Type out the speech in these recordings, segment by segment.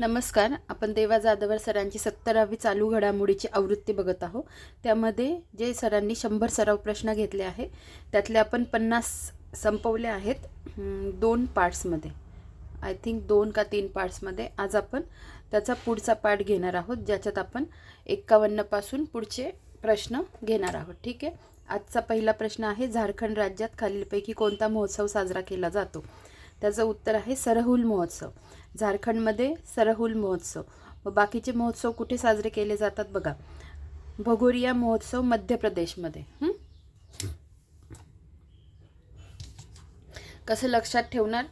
नमस्कार. आपण देवा जाधवर सरांची सत्तरावी चालू घडामोडीची आवृत्ती बघत आहोत. त्यामध्ये जे सरांनी शंभर सराव प्रश्न घेतले आहे त्यातले आपण पन्नास संपवले आहेत. दोन पार्ट्समध्ये. आय थिंक दोन का तीन पार्ट्समध्ये. आज आपण त्याचा पुढचा पार्ट घेणार आहोत ज्याच्यात आपण एक्कावन्नपासून पुढचे प्रश्न घेणार आहोत. ठीक आहे? आजचा पहिला प्रश्न आहे झारखंड राज्यात खालीलपैकी कोणता महोत्सव साजरा केला जातो? त्याचं उत्तर आहे सरहुल महोत्सव. झारखंडमध्ये सरहुल महोत्सव. व बाकीचे महोत्सव कुठे साजरे केले जातात बघा. भगोरिया महोत्सव मध्य प्रदेशमध्ये कसं लक्षात ठेवणार?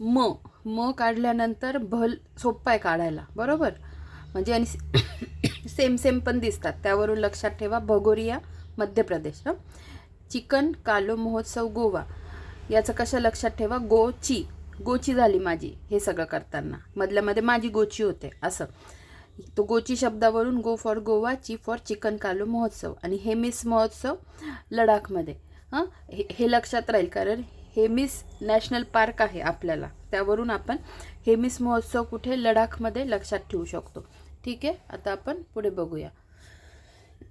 म. म काढल्यानंतर भल सोप्पा आहे काढायला. बरोबर? म्हणजे आणि सेम सेम पण दिसतात. त्यावरून लक्षात ठेवा भगोरिया मध्य प्रदेश हं? चिकन कालो महोत्सव गोवा. याचं कशा लक्षात ठेवा? गोची. गोची झाली माझी हे सगळं करताना. मधल्यामध्ये माझी गोची होते असं. तो गोची शब्दावरून गो फॉर गोवा ची फॉर चिकन कालू महोत्सव. आणि हेमिस महोत्सव लडाखमध्ये. हां? हे हे लक्षात राहील कारण हेमिस नॅशनल पार्क आहे आपल्याला. त्यावरून आपण हेमिस महोत्सव कुठे? लडाखमध्ये लक्षात ठेवू शकतो. ठीक आहे? आता आपण पुढे बघूया.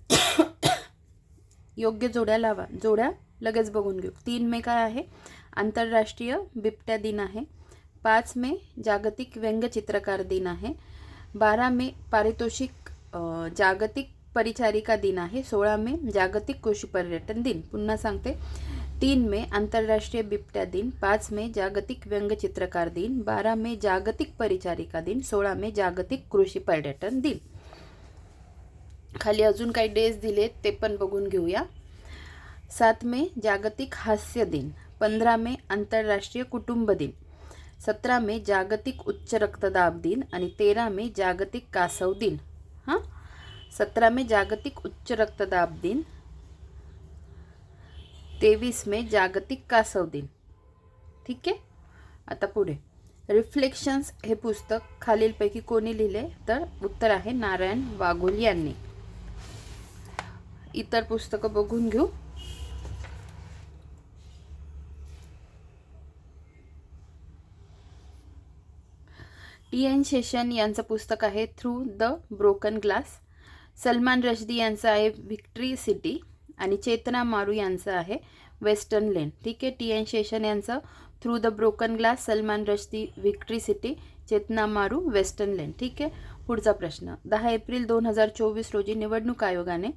योग्य जोड्या लावा. जोड्या लगेच बघून घेऊ. तीन मे काय आहे? आंतरराष्ट्रीय बिबट्या दिन आहे. पाच मे जागतिक व्यंगचित्रकार दिन आहे. बारा मे पारितोषिक जागतिक परिचारिका दिन आहे. सोळा मे जागतिक कृषी पर्यटन दिन. पुन्हा सांगते. तीन मे आंतरराष्ट्रीय बिबट्या दिन. पाच मे जागतिक व्यंगचित्रकार दिन. बारा मे जागतिक परिचारिका दिन. सोळा मे जागतिक कृषी पर्यटन दिन. खाली अजून काही डेज दिलेत ते पण बघून घेऊया. सात मे जागतिक हास्य दिन. पंधरा मे आंतरराष्ट्रीय कुटुंब दिन. सतरा मे जागतिक उच्च रक्तदाब दिन आणि तेरा मे जागतिक कासव दिन. हां? सतरा मे जागतिक उच्च रक्तदाब दिन. तेवीस मे जागतिक कासव दिन. ठीक आहे? आता पुढे. रिफ्लेक्शन्स हे पुस्तक खालीलपैकी कोणी लिहिले? तर उत्तर आहे नारायण वाघोल यांनी. इतर पुस्तकं बघून घेऊ. टी एन शेषन यांचं पुस्तक आहे through the broken glass Salman Rushdie यांचं आहे व्हिक्ट्री सिटी आणि चेतना मारू यांचं आहे वेस्टर्न लेन ठीक आहे टी एन शेषन यांचं through the broken glass Salman Rushdie victory city Chetna Maru western lane ठीक आहे पुढचा प्रश्न. दहा एप्रिल दोन हजार चोवीस रोजी निवडणूक आयोगाने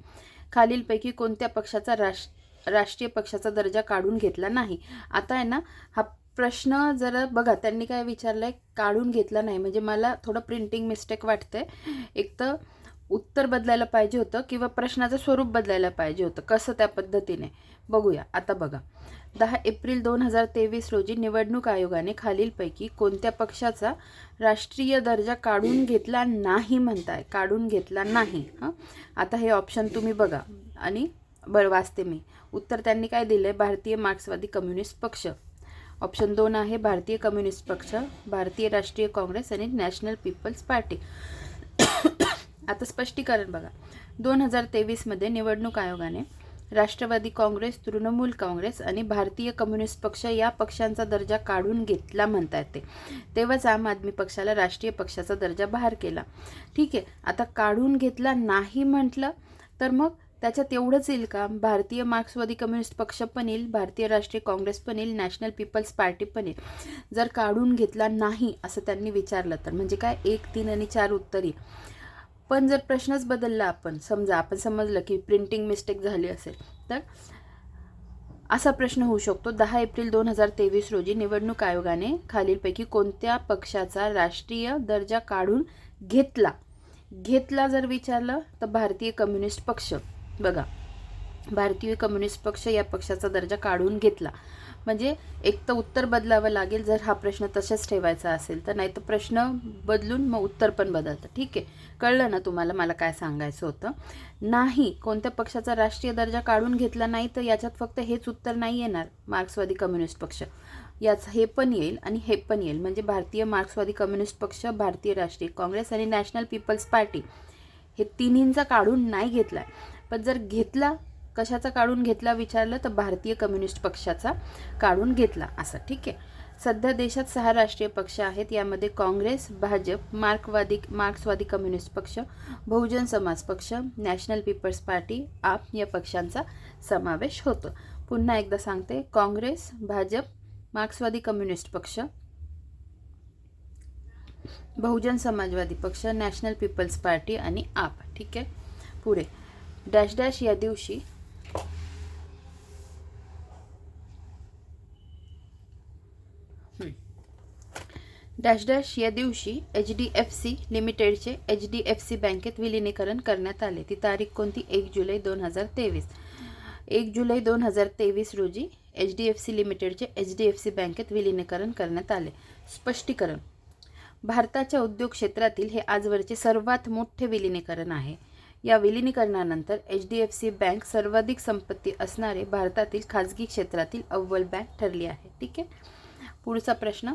खालीलपैकी कोणत्या पक्षाचा राष्ट्र राष्ट्रीय पक्षाचा दर्जा काढून घेतला नाही. आता आहे ना हा प्रश्न जरा बघा त्यांनी काय विचारलंय? काढून घेतला नाही. म्हणजे मला थोडं प्रिंटिंग मिस्टेक वाटते एक तर उत्तर बदलायला पाहिजे होतं किंवा प्रश्नाचं स्वरूप बदलायला पाहिजे होतं कसं त्या पद्धतीने? बघूया. आता बघा. दहा एप्रिल दोन हजार तेवीस रोजी निवडणूक आयोगाने खालीलपैकी कोणत्या पक्षाचा राष्ट्रीय दर्जा काढून घेतला नाही म्हणताय? काढून घेतला नाही. हां? आता हे ऑप्शन तुम्ही बघा. आणि बरं वाचते मी. उत्तर त्यांनी काय दिलं आहे भारतीय मार्क्सवादी कम्युनिस्ट पक्ष. ऑप्शन दोन आहे भारतीय कम्युनिस्ट पक्ष भारतीय राष्ट्रीय काँग्रेस आणि नॅशनल पीपल्स पार्टी. आता स्पष्टीकरण बघा. दोन हजार तेवीसमध्ये निवडणूक आयोगाने राष्ट्रवादी काँग्रेस तृणमूल काँग्रेस आणि भारतीय कम्युनिस्ट पक्ष या पक्षांचा दर्जा काढून घेतला म्हणता येते तेव्हाच आम आदमी पक्षाला राष्ट्रीय पक्षाचा दर्जा बाहेर केला. ठीक आहे. आता काढून घेतला नाही म्हटलं तर मग त्याच्यात एवढंच येईल का? भारतीय मार्क्सवादी कम्युनिस्ट पक्ष पण येईल भारतीय राष्ट्रीय काँग्रेस पण येईल नॅशनल पीपल्स पार्टी पण येईल. जर काढून घेतला नाही असं त्यांनी विचारलं तर. म्हणजे काय? एक तीन आणि चार उत्तर. येईल पण जर प्रश्नच बदलला आपण समजा आपण समजलं की प्रिंटिंग मिस्टेक झाली असेल तर? असा प्रश्न होऊ शकतो. दहा एप्रिल दोन हजार तेवीस रोजी निवडणूक आयोगाने खालीलपैकी कोणत्या पक्षाचा राष्ट्रीय दर्जा काढून घेतला? घेतला जर विचारलं तर भारतीय कम्युनिस्ट पक्ष. बघा भारतीय कम्युनिस्ट पक्ष या पक्षाचा दर्जा काढून घेतला. म्हणजे एक तर उत्तर बदलावं लागेल जर हा प्रश्न तसेच ठेवायचा असेल तर नाही तर प्रश्न बदलून मग उत्तर पण बदलतं. ठीक आहे? कळलं ना तुम्हाला मला काय सांगायचं होतं? नाही कोणत्या पक्षाचा राष्ट्रीय दर्जा काढून घेतला नाही तर याच्यात फक्त हेच उत्तर नाही येणार मार्क्सवादी कम्युनिस्ट पक्ष. याचं हे पण येईल आणि हे पण येईल. म्हणजे भारतीय मार्क्सवादी कम्युनिस्ट पक्ष भारतीय राष्ट्रीय काँग्रेस आणि नॅशनल पीपल्स पार्टी हे तिन्हींचा काढून नाही घेतला आहे पण जर घेतला कशाचा काढून घेतला विचारलं तर भारतीय कम्युनिस्ट पक्षाचा काढून घेतला. असं ठीक आहे. सध्या देशात सहा राष्ट्रीय पक्ष आहेत. यामध्ये काँग्रेस भाजप मार्क्सवादी मार्क्सवादी कम्युनिस्ट पक्ष बहुजन समाज पक्ष नॅशनल पीपल्स पार्टी आप या पक्षांचा समावेश होतो. पुन्हा एकदा सांगते. काँग्रेस भाजप मार्क्सवादी कम्युनिस्ट पक्ष बहुजन समाजवादी पक्ष नॅशनल पीपल्स पार्टी आणि आप. ठीक आहे. पुढे. डॅश डॅश या दिवशी डॅश डॅश या दिवशी एच डी एफ सी लिमिटेडचे एच डी एफ सी बँकेत विलिनीकरण करण्यात आले. ती तारीख कोणती? एक जुलै दोन हजार तेवीस. एक जुलै दोन हजार तेवीस रोजी एच डी एफ सी लिमिटेडचे एच डी एफ सी बँकेत विलिनीकरण करण्यात आले. स्पष्टीकरण. भारताच्या उद्योग क्षेत्रातील हे आजवरचे सर्वात मोठे विलिनीकरण आहे. या विलिनीकरणानंतर H D F C bank सर्वाधिक संपत्ती असणारे भारतातील खाजगी क्षेत्रातील अव्वल बँक ठरली आहे. ठीक आहे? पुढचा प्रश्न.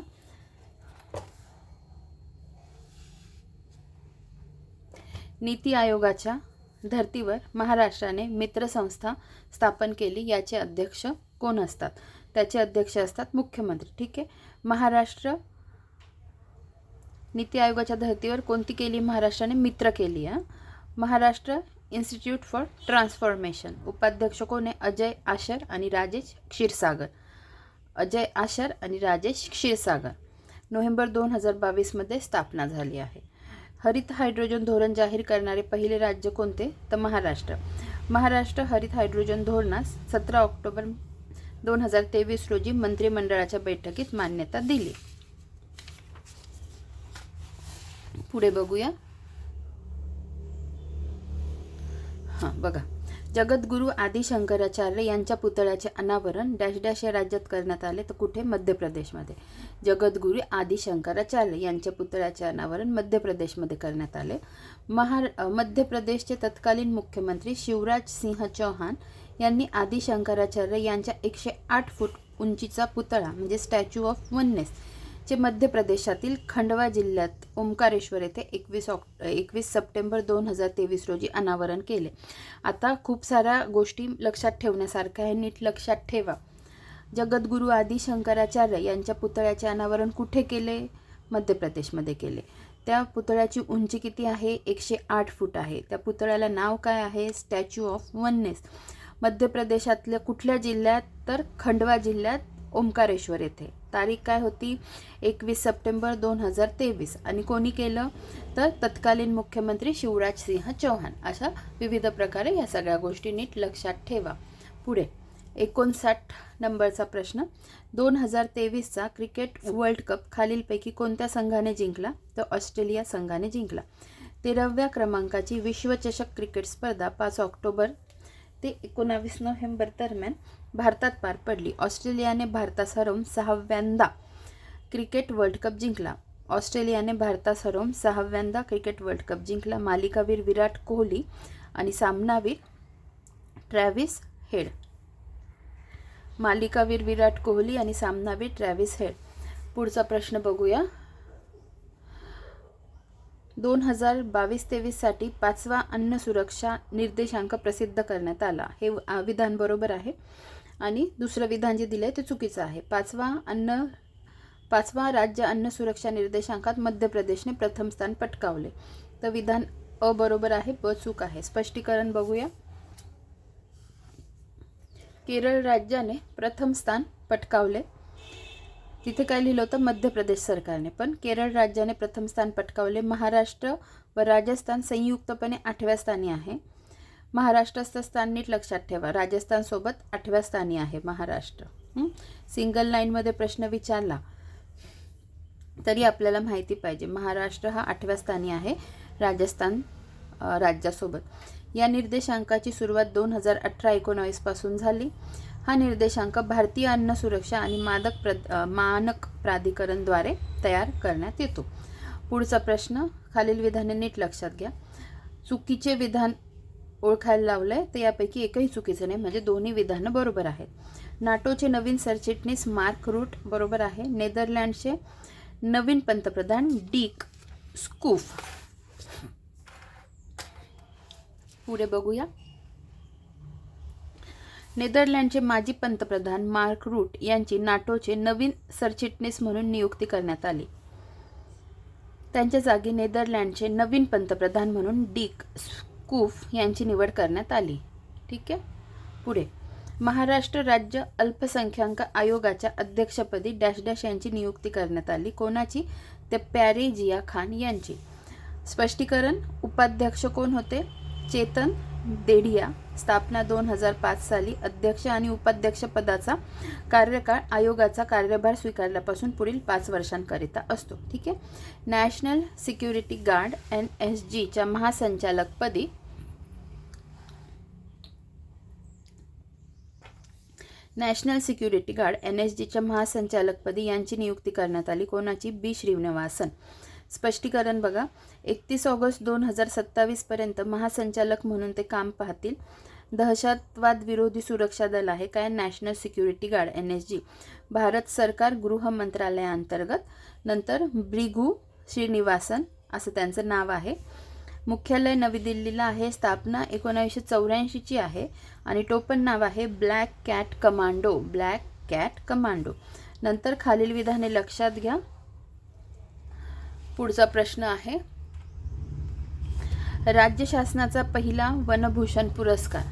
नीती आयोगाच्या धर्तीवर महाराष्ट्राने मित्रसंस्था स्थापन केली. याचे अध्यक्ष कोण असतात? त्याचे अध्यक्ष असतात मुख्यमंत्री. ठीक आहे? महाराष्ट्र नीती आयोगाच्या धर्तीवर कोणती केली? महाराष्ट्राने मित्र केली आहे महाराष्ट्र इन्स्टिट्यूट फॉर ट्रान्सफॉर्मेशन. उपाध्यक्ष कोण आहे अजय आशर आणि राजेश क्षीरसागर. अजय आशर आणि राजेश क्षीरसागर. नोव्हेंबर दोन हजार बावीसमध्ये स्थापना झाली आहे. हरित हायड्रोजन धोरण जाहीर करणारे पहिले राज्य कोणते? तर महाराष्ट्र. महाराष्ट्र हरित हायड्रोजन धोरणास सतरा ऑक्टोबर दोन हजार तेवीस रोजी मंत्रिमंडळाच्या बैठकीत मान्यता दिली. पुढे बघूया. हां बघा. जगद्गुरू आदी शंकराचार्य यांच्या पुतळ्याचे अनावरण डॅश डॅश या राज्यात करण्यात आले तर कुठे? मध्य प्रदेशमध्ये. जगद्गुरू आदी शंकराचार्य यांच्या पुतळ्याचे अनावरण मध्य प्रदेशमध्ये करण्यात आले. महार मध्य प्रदेशचे तत्कालीन मुख्यमंत्री शिवराज सिंह चौहान यांनी आदी शंकराचार्य यांच्या एकशे आठ फूट उंचीचा पुतळा म्हणजे स्टॅच्यू ऑफ वननेस चे मध्य प्रदेशातील खंडवा जिल्ह्यात ओंकारेश्वर येथे एकवीस ऑक् एकवीस सप्टेंबर दोन हजार तेवीस रोजी अनावरण केले. आता खूप साऱ्या गोष्टी लक्षात ठेवण्यासारख्या आहे नीट लक्षात ठेवा. जगद्गुरू आदी शंकराचार्य यांच्या पुतळ्याचे अनावरण कुठे केले? मध्य प्रदेशमध्ये केले. त्या पुतळ्याची उंची किती आहे? एकशे आठ फूट आहे. त्या पुतळ्याला नाव काय आहे? Statue of oneness. मध्य प्रदेशातल्या कुठल्या जिल्ह्यात? तर खंडवा जिल्ह्यात ओंकारेश्वर येथे. तारीख काय होती? एकवीस सप्टेंबर दोन हजार तेवीस. आणि कोणी केलं? तर तत्कालीन मुख्यमंत्री शिवराज सिंह चौहान. अशा विविध प्रकारे या सगळ्या गोष्टी नीट लक्षात ठेवा. पुढे. एकोणसाठ नंबरचा प्रश्न. दोन हजार तेवीसचा क्रिकेट वर्ल्ड कप खालीलपैकी कोणत्या संघाने जिंकला? तर ऑस्ट्रेलिया संघाने जिंकला. तेराव्या क्रमांकाची विश्वचषक क्रिकेट स्पर्धा पाच ऑक्टोबर ते एकोणावीस नोव्हेंबर दरम्यान भारतात पार पडली. ऑस्ट्रेलियाने भारतास हरवून सहाव्यांदा क्रिकेट वर्ल्ड कप जिंकला. ऑस्ट्रेलियाने भारतास हरवून सहाव्यांदा क्रिकेट वर्ल्ड कप जिंकला. मालिकावीर विराट कोहली आणि सामनावीर ट्रॅव्हिस हेड. मालिकावीर विराट कोहली आणि सामनावीर ट्रॅव्हिस हेड. पुढचा प्रश्न बघूया. दोन हजार बावीस तेवीससाठी पाचवा अन्न सुरक्षा निर्देशांक प्रसिद्ध करण्यात आला. हे विधान बरोबर आहे. आणि दुसरं विधान जे दिलं आहे ते चुकीचं आहे. पाचवा अन्न पाचवा राज्य अन्न सुरक्षा निर्देशांकात मध्य प्रदेशने प्रथम स्थान पटकावले. तर विधान अ बरोबर आहे ब चूक आहे. स्पष्टीकरण बघूया. केरळ राज्याने प्रथम स्थान पटकावले. तिथे काय लिहिलं होतं? मध्य प्रदेश सरकारने. पण केरळ राज्याने प्रथम स्थान पटकावले. महाराष्ट्र व राजस्थान संयुक्तपणे आठव्या स्थानी आहे. महाराष्ट्राचं स्थान नीट लक्षात ठेवा. राजस्थानसोबत आठव्या स्थानी आहे महाराष्ट्र. सिंगल लाईनमध्ये प्रश्न विचारला तरी आपल्याला माहिती पाहिजे. महाराष्ट्र हा आठव्या स्थानी आहे राजस्थान राज्यासोबत. या निर्देशांकाची सुरुवात दोन हजार अठरा एकोणावीसपासून झाली. हा निर्देशांक भारतीय अन्न सुरक्षा आणि मादक प्र मानक प्राधिकरणद्वारे तयार करण्यात येतो. पुढचा प्रश्न खालील विधाने नीट लक्षात घ्या. चुकीचे विधान ओळखायला लावलं आहे तर यापैकी एकही चुकीचं नाही. म्हणजे दोन्ही विधानं बरोबर आहेत. नाटोचे नवीन सरचिटणीस मार्क रूट बरोबर आहे. नेदरलँडचे नवीन पंतप्रधान डीक स्कूफ. पुढे बघूया. नेदरलँडचे माजी पंतप्रधान मार्क रूट यांची नाटोचे नवीन सरचिटणीस म्हणून नियुक्ती करण्यात आली. त्यांच्या जागी नेदरलँडचे नवीन पंतप्रधान म्हणून डिक कूफ यांची निवड करण्यात आली. ठीक आहे? पुढे. महाराष्ट्र राज्य अल्पसंख्याक आयोगाच्या अध्यक्षपदी डॅश डॅश यांची नियुक्ती करण्यात आली. कोणाची? ते प्यारे जिया खान यांची. स्पष्टीकरण उपाध्यक्ष कोण होते? चेतन देढिया स्थापना दोन हजार पाच साली अध्यक्ष आणि उपाध्यक्ष पदाचा कार्यकाळ आयोगाचा कार्यभार स्वीकारल्यापासून पुढील पाच वर्षांकरिता असतो. ठीक आहे? National security guard N S जीच्या महासंचालकपदी national security guard N S जीच्या महासंचालकपदी यांची नियुक्ती करण्यात आली. कोणाची? बी. श्रीनिवासन. स्पष्टीकरण बघा. एकतीस ऑगस्ट दोन हजार सत्तावीसपर्यंत महासंचालक म्हणून ते काम पाहतील. दहशतवाद विरोधी सुरक्षा दल आहे काय? National security guard N S G Bharat सरकार गृह मंत्रालयाअंतर्गत. नंतर ब्रिगू श्रीनिवासन असं त्यांचं नाव आहे. मुख्यालय नवी दिल्लीला आहे. स्थापना एकोणावीसशे चौऱ्याऐंशीची आहे आणि टोपण नाव आहे black cat commando. Black cat commando. नंतर खालील विधाने लक्षात घ्या. पुढचा प्रश्न आहे. राज्य शासनाचा पहिला वनभूषण पुरस्कार.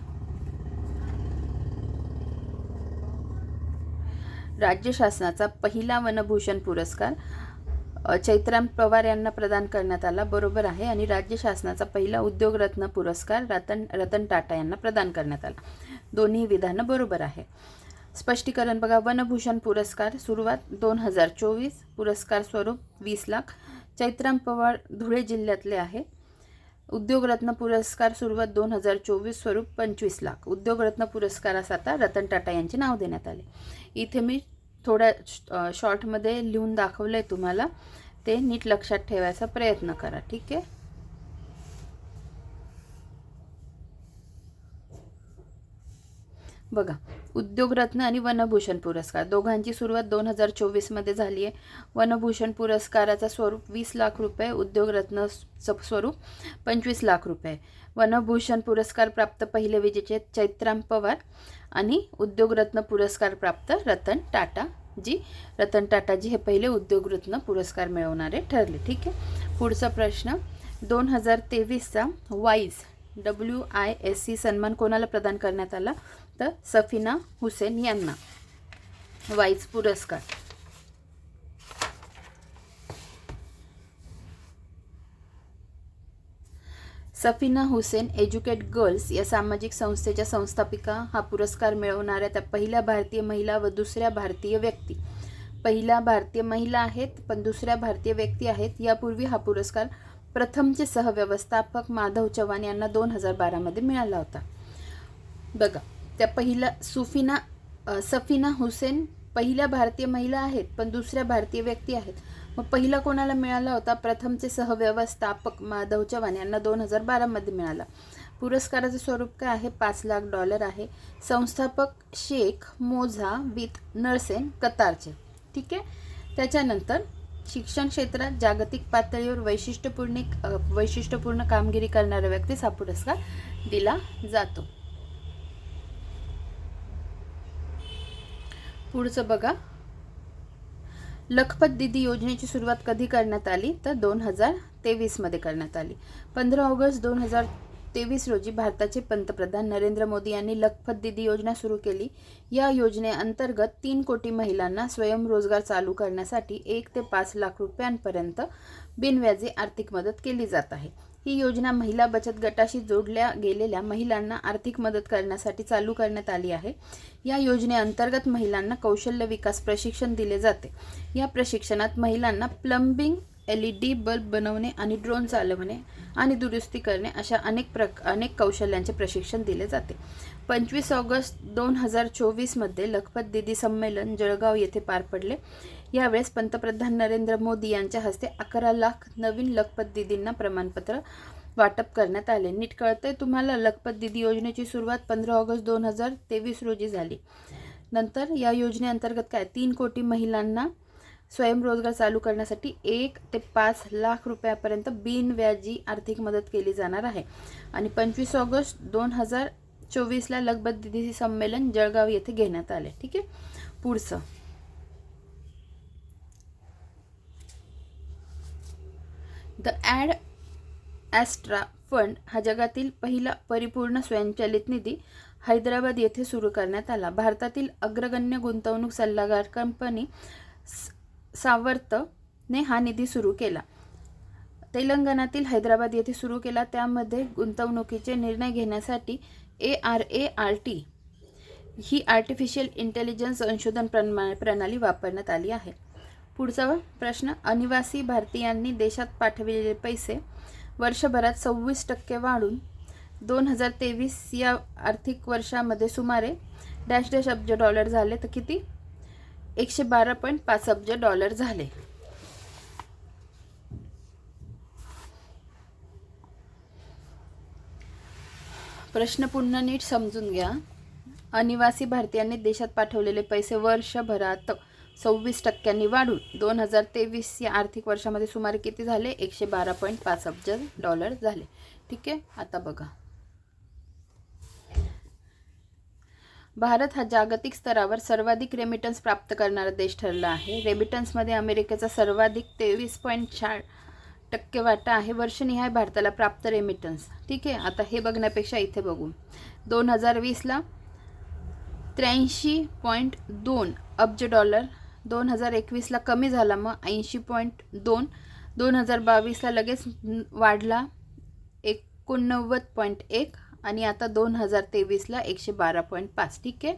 राज्य शासनाचा पहिला वनभूषण पुरस्कार. चैत्राम पवार यांना प्रदान करण्यात आला बरोबर आहे. आणि राज्य शासनाचा पहिला उद्योगरत्न पुरस्कार रतन रतन टाटा यांना प्रदान करण्यात आला. दोन्ही विधानं बरोबर आहे. स्पष्टीकरण बघा वनभूषण पुरस्कार सुरुवात दोन हजार चोवीस पुरस्कार स्वरूप वीस लाख. चैत्राम पवार धुळे जिल्ह्यातले आहे. उद्योगरत्न पुरस्कार सुरुवात दोन हजार चोवीस स्वरूप पंचवीस लाख. उद्योगरत्न पुरस्कारास आता रतन टाटा यांचे नाव देण्यात आले. इथे मी थोड्या शॉर्टमध्ये लिहून दाखवलं आहे तुम्हाला. ते नीट लक्षात ठेवायचा प्रयत्न करा ठीक आहे? बघा उद्योगरत्न आणि वनभूषण पुरस्कार. दोघांची सुरुवात दोन हजार चोवीसमध्ये झाली आहे. वनभूषण पुरस्काराचा स्वरूप वीस लाख रुपये उद्योगरत्न स्वरूप पंचवीस लाख रुपये. वनभूषण पुरस्कार प्राप्त पहिले विजेचे चैत्राम पवार आणि उद्योगरत्न पुरस्कार प्राप्त रतन टाटा जी. रतन टाटाजी हे पहिले उद्योगरत्न पुरस्कार मिळवणारे ठरले. ठीक आहे? पुढचा प्रश्न. दोन हजार तेवीसचा वाईज डब्ल्यू आय एस सी सन्मान कोणाला प्रदान करण्यात आला? तर सफिना हुसेन यांना. वाईज पुरस्कार. सफिना हुसेन एज्युकेट गर्ल्स या सामाजिक संस्थेच्या संस्थापिका. हा पुरस्कार मिळवणाऱ्या त्या पहिल्या भारतीय महिला व दुसऱ्या भारतीय व्यक्ती. पहिल्या भारतीय महिला आहेत पण दुसऱ्या भारतीय व्यक्ती आहेत. यापूर्वी हा पुरस्कार प्रथमचे सहव्यवस्थापक माधव चव्हाण यांना दोन हजार बारामध्ये मिळाला होता. बघा त्या पहिल्या सुफिना सफिना हुसेन पहिल्या भारतीय महिला आहेत पण दुसऱ्या भारतीय व्यक्ती आहेत. मग पहिला कोणाला मिळाला होता? प्रथमचे सहव्यवस्थापक माधव चव्हाण यांना दोन हजार बारामध्ये मिळाला. पुरस्काराचं स्वरूप काय आहे? पाच लाख डॉलर आहे. संस्थापक शेख मोझा विथ नर्सेन कतारचे. ठीक आहे? त्याच्यानंतर शिक्षण क्षेत्रात जागतिक पातळीवर वैशिष्ट्यपूर्ण वैशिष्ट्यपूर्ण कामगिरी करणाऱ्या व्यक्तीस हा पुरस्कार दिला जातो. पुढचं बघा. लखपत दिदी योजनेची सुरुवात कधी करण्यात आली? तर दोन हजार तेवीसमध्ये करण्यात आली. पंधरा ऑगस्ट दोन हजार तेवीस रोजी भारताचे पंतप्रधान नरेंद्र मोदी यांनी लखपत दिदी योजना सुरू केली. या योजनेअंतर्गत तीन कोटी महिलांना स्वयंरोजगार चालू करण्यासाठी एक ते पाच लाख रुपयांपर्यंत बिनव्याजी आर्थिक मदत केली जात आहे. ही योजना महिला बचत गटाशी जोडल्या गेलेल्या महिलांना आर्थिक मदत करण्यासाठी चालू करण्यात आली आहे. या योजनेअंतर्गत महिलांना कौशल्य विकास प्रशिक्षण दिले जाते. या प्रशिक्षणात महिलांना plumbing L E D bulb बनवणे आणि ड्रोन चालवणे आणि दुरुस्ती करणे अशा अनेक प्रक अनेक कौशल्यांचे प्रशिक्षण दिले जाते. पंचवीस ऑगस्ट दोन हजार चोवीसमध्ये लखपत दिदी संमेलन जळगाव येथे पार पडले. यावेळेस पंतप्रधान नरेंद्र मोदी यांच्या हस्ते अकरा लाख नवीन लखपत दिदींना प्रमाणपत्र वाटप करण्यात आले. नीट कळतंय तुम्हाला लखपत दिदी योजनेची सुरुवात पंधरा ऑगस्ट दोन हजार तेवीस रोजी झाली. नंतर या योजनेअंतर्गत काय? तीन कोटी महिलांना स्वयंरोजगार चालू करण्यासाठी एक ते पाच लाख रुपयापर्यंत बिनव्याजी आर्थिक मदत केली जाणार आहे. आणि पंचवीस ऑगस्ट दोन हजार चोवीसला लगबद्दीसी संमेलन जळगाव येथे घेण्यात आले. ठीक आहे? पुढचं. द ॲड ॲस्ट्रा फंड हा जगातील पहिला परिपूर्ण स्वयंचलित निधी हैदराबाद येथे सुरू करण्यात आला. भारतातील अग्रगण्य गुंतवणूक सल्लागार कंपनी स- सावर्तने हा निधी सुरू केला. तेलंगणातील हैदराबाद येथे सुरू केला. त्यामध्ये गुंतवणुकीचे निर्णय घेण्यासाठी A R A R T he artificial intelligence संशोधन प्रणा प्रणाली वापरण्यात आली आहे. पुढचा प्रश्न. अनिवासी भारतीयांनी देशात पाठविलेले पैसे वर्षभरात सव्वीस टक्के वाढून दोन हजार तेवीस या आर्थिक वर्षामध्ये सुमारे डॅश डॅश अब्ज डॉलर झाले तर किती? एकशे बारा पॉईंट पाच अब्ज डॉलर झाले. प्रश्न पुन्हा नीट समजून घ्या. अनिवासी भारतीयांनी देशात पाठवलेले पैसे वर्षभरात सव्वीस टक्क्यांनी वाढून दोन हजार तेवीस या आर्थिक वर्षामध्ये सुमारे किती झाले? एकशे बारा पॉईंट पाच अब्ज डॉलर झाले. ठीक आहे आता बघा. भारत हा जागतिक स्तरावर सर्वाधिक रेमिटन्स प्राप्त करणारा देश ठरला आहे. रेमिटन्समध्ये अमेरिकेचा सर्वाधिक तेवीस पॉईंट चार टक्के वाटा आहे. वर्षनिहाय भारताला प्राप्त रेमिटन्स ठीक आहे आता हे बघण्यापेक्षा इथे बघू. दोन हजार वीसला त्र्याऐंशी पॉईंट दोन अब्ज डॉलर दोन हजार एकवीसला कमी झाला. मग ऐंशी पॉईंट दोन दोन हजार बावीसला लगेच वाढला एकोणनव्वद पॉईंट एक आणि आता दोन हजार तेवीसला एकशे बारा पॉईंट पाच. ठीक आहे?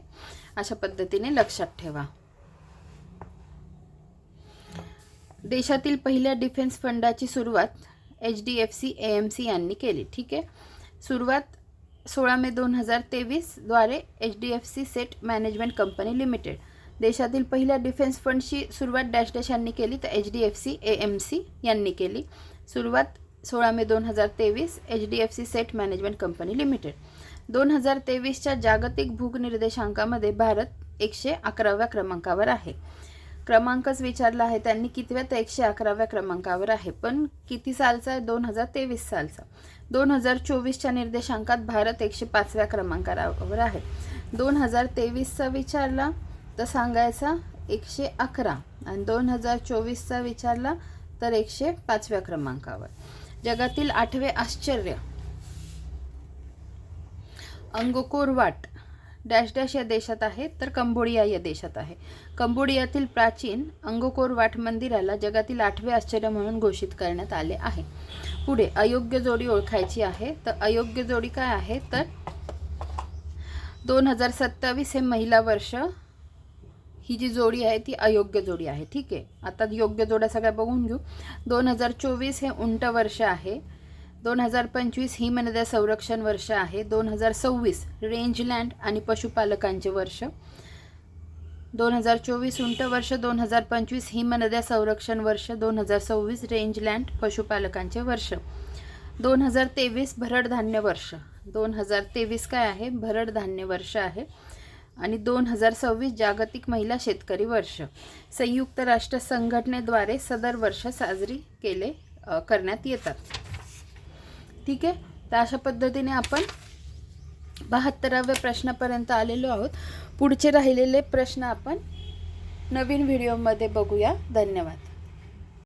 अशा पद्धतीने लक्षात ठेवा. देशातील पहिल्या डिफेन्स फंडाची सुरुवात H D F C A M C यांनी केली. ठीक आहे? सुरुवात सोळा मे दोन हजार तेवीसद्वारे H D F C asset management company limited. देशातील पहिल्या डिफेन्स फंडची सुरुवात डॅश डॅश यांनी केली तर H D F C A M C यांनी केली. सुरुवात सोळा मे दोन हजार तेवीस H D F C asset management company limited. दोन हजार तेवीसच्या जागतिक भूगनिर्देशांकामध्ये भारत एकशे अकराव्या क्रमांकावर आहे. क्रमांकच विचारला आहे त्यांनी कितव्या तर एकशे अकराव्या क्रमांकावर आहे पण किती सालचा आहे? दोन हजार तेवीस सालचा. दोन हजार चोवीसच्या निर्देशांकात भारत एकशे पाचव्या क्रमांकावर आहे. दोन हजार तेवीसचा विचारला तर सांगायचा एकशे अकरा. आणि दोन हजार चोवीसचा विचारला तर एकशे पाचव्या क्रमांकावर. जगातील आठवे आश्चर्य. Angkor Wat. डॅश डॅश या देशात आहे तर कंबोडिया या देशात आहे. कंबोडियातील प्राचीन अंगकोर वाट मंदिराला जगातील आठवे आश्चर्य म्हणून घोषित करण्यात आले आहे. पुढे अयोग्य जोडी ओळखायची आहे. तर अयोग्य जोडी काय आहे? तर दोन हजार सत्तावीस हे महिला वर्ष ही जी जोडी आहे ती अयोग्य जोडी आहे. ठीक आहे? आता योग्य जोड्या सगळ्या बघून घेऊ. दोन हजार चोवीस हे उंट वर्ष आहे. दोन हजार पंचवीस हिमनद्या म्हणजे संरक्षण वर्ष आहे. दोन हजार सव्वीस रेंजलँड आणि पशुपालकांचे वर्ष. दोन हजार चोवीस उंट वर्ष दोन हजार पंचवीस हिमनद्या म्हणजे संरक्षण वर्ष दोन हजार सव्वीस रेंजलँड पशुपालकांचे वर्ष. दोन हजार तेवीस भरड धान्य वर्ष. दोन हजार तेवीस काय आहे? भरड धान्य वर्ष आहे. आणि दोन हजार सव्वीस जागतिक महिला शेतकरी वर्ष. संयुक्त राष्ट्र संघटनेद्वारे सदर वर्ष साजरी केले करण्यात येतात. ठीक आहे? तर अशा पद्धतीने आपण बहात्तराव्या प्रश्नापर्यंत आलेलो आहोत. पुढचे राहिलेले प्रश्न आपण नवीन व्हिडिओमध्ये बघूया. धन्यवाद.